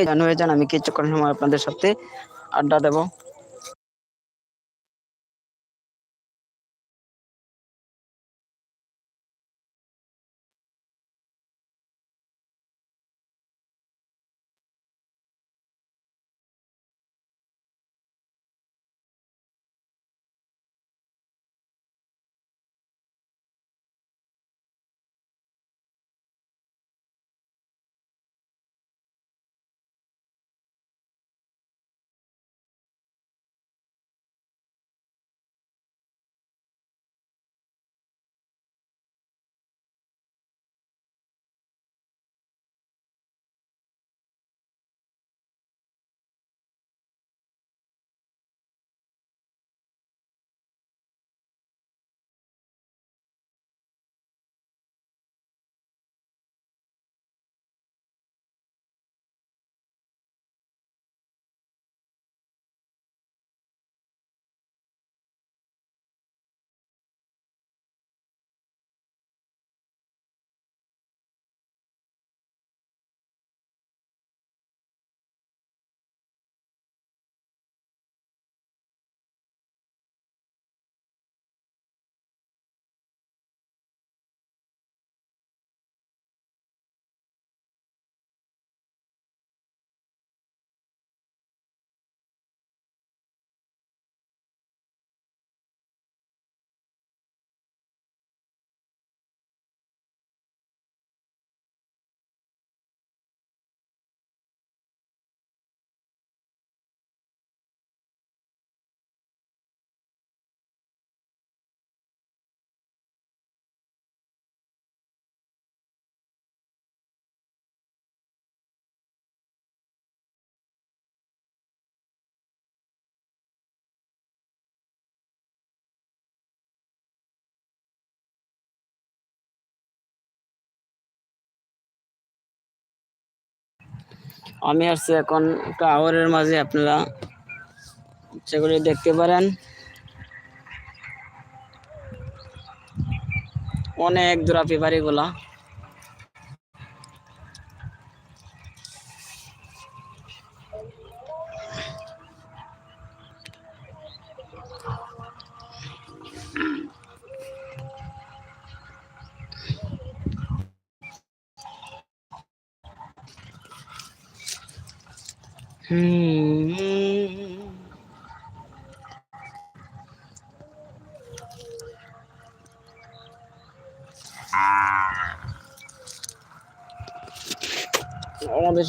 জান হয়ে যান আমি কিছুক্ষণ সময় আপনাদের সাথে আড্ডা দেব আমি আসছি এখন টাওয়ারের মাঝে আপনারা সেগুলি দেখতে পারেন। অনেক দূরাপি বাড়িগুলা। আমাদের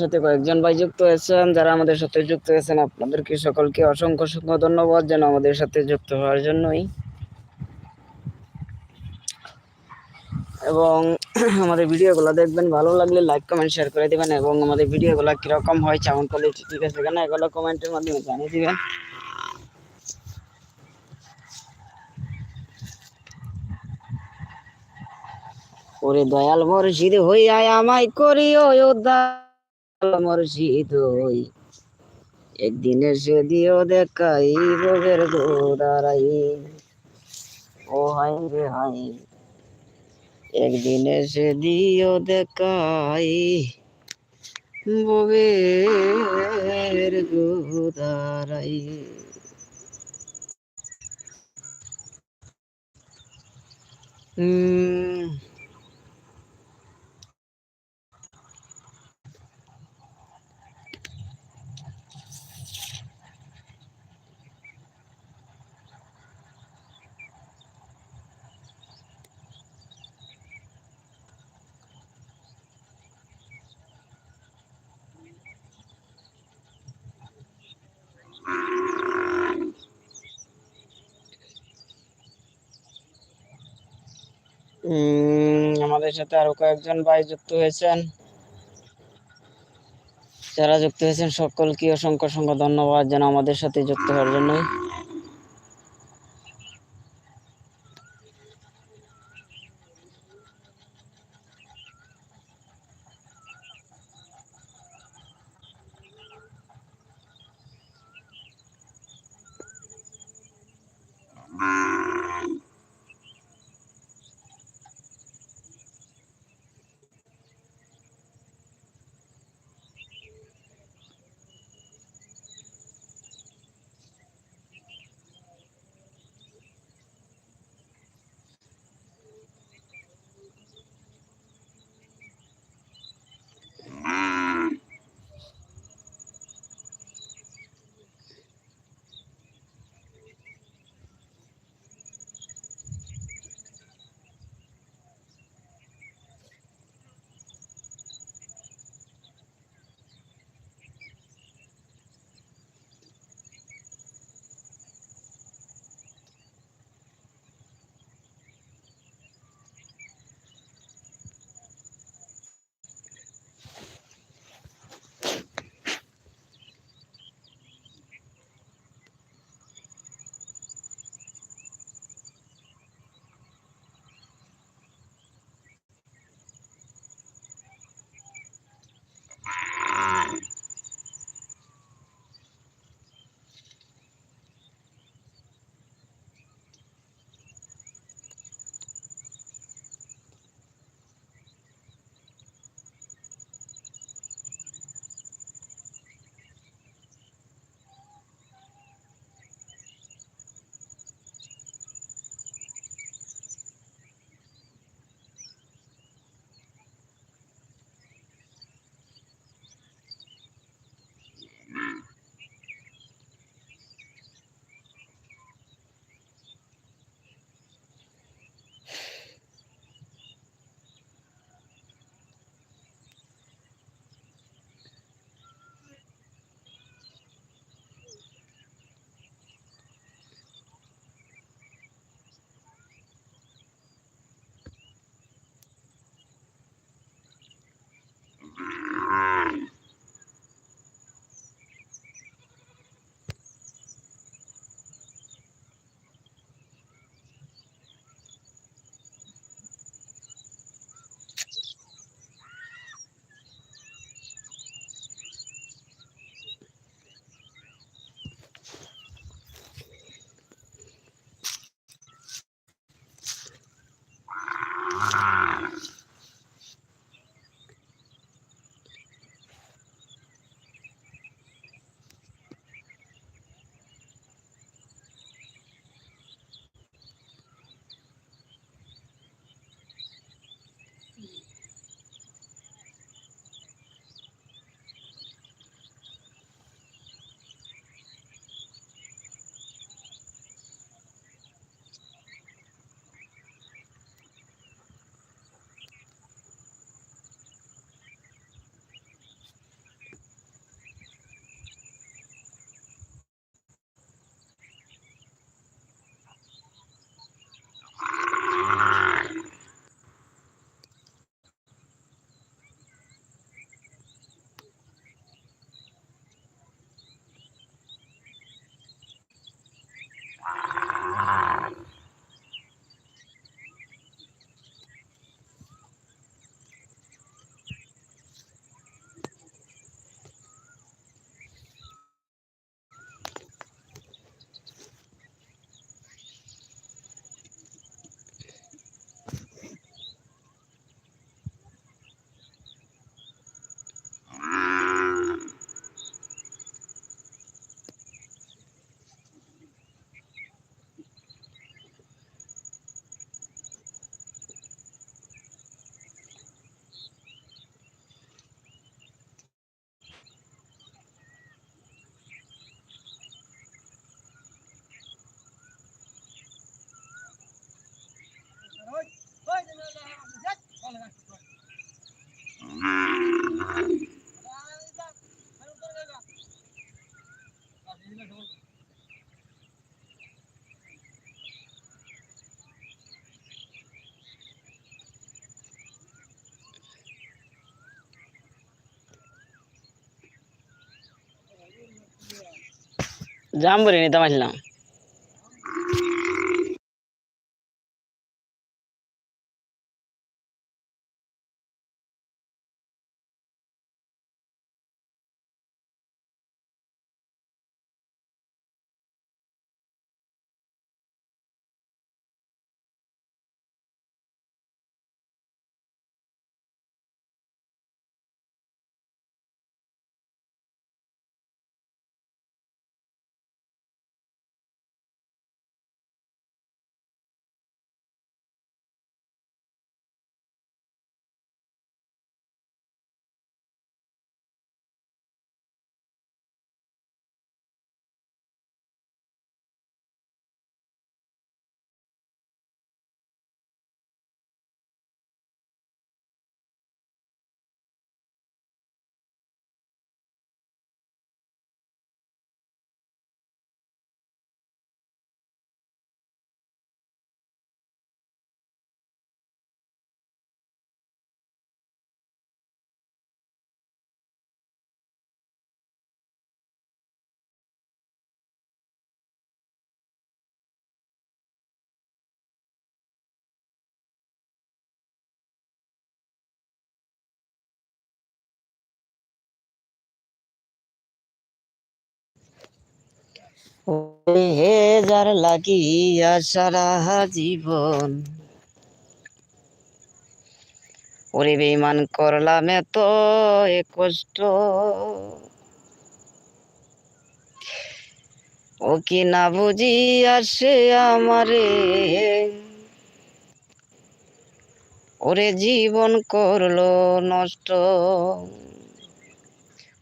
সাথে কয়েকজন ভাই যুক্ত হয়েছেন, যারা আমাদের সাথে যুক্ত হয়েছেন, আপনাদেরকে সকলকে অসংখ্য অসংখ্য ধন্যবাদ যেন আমাদের সাথে যুক্ত হওয়ার জন্যই। এবং আমাদের ভিডিওগুলো দেখবেন, ভালো লাগলে লাইক কমেন্ট শেয়ার করে দেবেন এবং আমাদের ভিডিওগুলো কীরকম হয় সাউন্ড কোয়ালিটি ঠিক আছে কেন, এগুলো কমেন্টের মাধ্যমে জানিয়ে দিবেন। ওরে দয়াল মর্শিদ হইয়া আমায় করিও উদ্ধার মর্শিদ হই। একদিন এসে দিও দেখাই ভোগের গোদারাই ও হাই রে হাই একদিন এসে দিও দেখাই ববের গোদারাই। হুম আমাদের সাথে আরও কয়েকজন ভাই যুক্ত হয়েছেন। যারা যুক্ত হয়েছেন, সকলকে অসংখ্য অসংখ্য ধন্যবাদ যেন আমাদের সাথে যুক্ত হওয়ার জন্য জাম্বুরি নিতে পারলাম ওরে হে যার লাগিয়া সারা জীবন। ওরে বেমান করলাম এত এ কষ্ট। ও কি না বুঝি আসে আমারে? ওরে জীবন করল নষ্ট।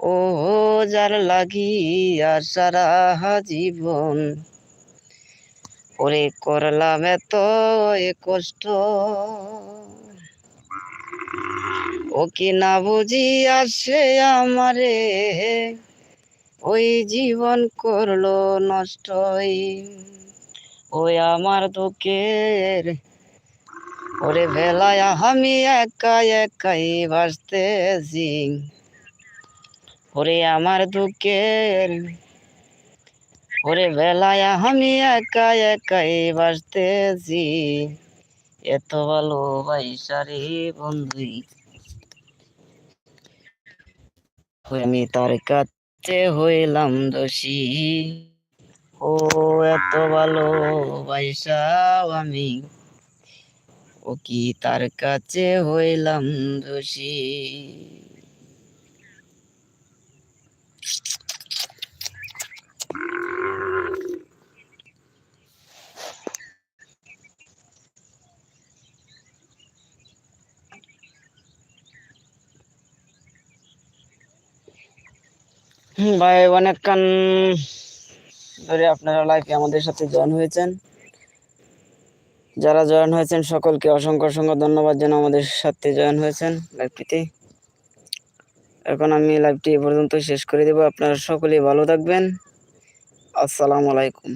ও যার লাগিয়া সারা জীবন। ওরে করলাম এত এ কষ্ট। ও কি না বুঝি আসে আমারে? ওই জীবন করল নষ্ট ওই আমার দুঃখের। ওরে ভেলায় আমি একা একাই বাঁচতেছি ওরে আমার দুঃখের। ওরে বেলায় আমি একা একাই বাঁচতেছি। এত ভালো ভাইসারে বন্ধুই আমি তার কাছে হইলাম দোষী। ও এত ভালো ভাইসাও আমি। ও কি তার কাছে হইলাম দোষী হুম, ভাই, অনেকক্ষণ ধরে আপনারা লাইফে আমাদের সাথে জয়েন হয়েছেন। যারা জয়েন হয়েছেন, সকলকে অসংখ্য অসংখ্য ধন্যবাদ যেন আমাদের সাথে জয়েন হয়েছেন লাইভটিতে এখন আমি লাইভটি এ পর্যন্ত শেষ করে দেব। আপনারা সকলেই ভালো থাকবেন। আসসালামু আলাইকুম।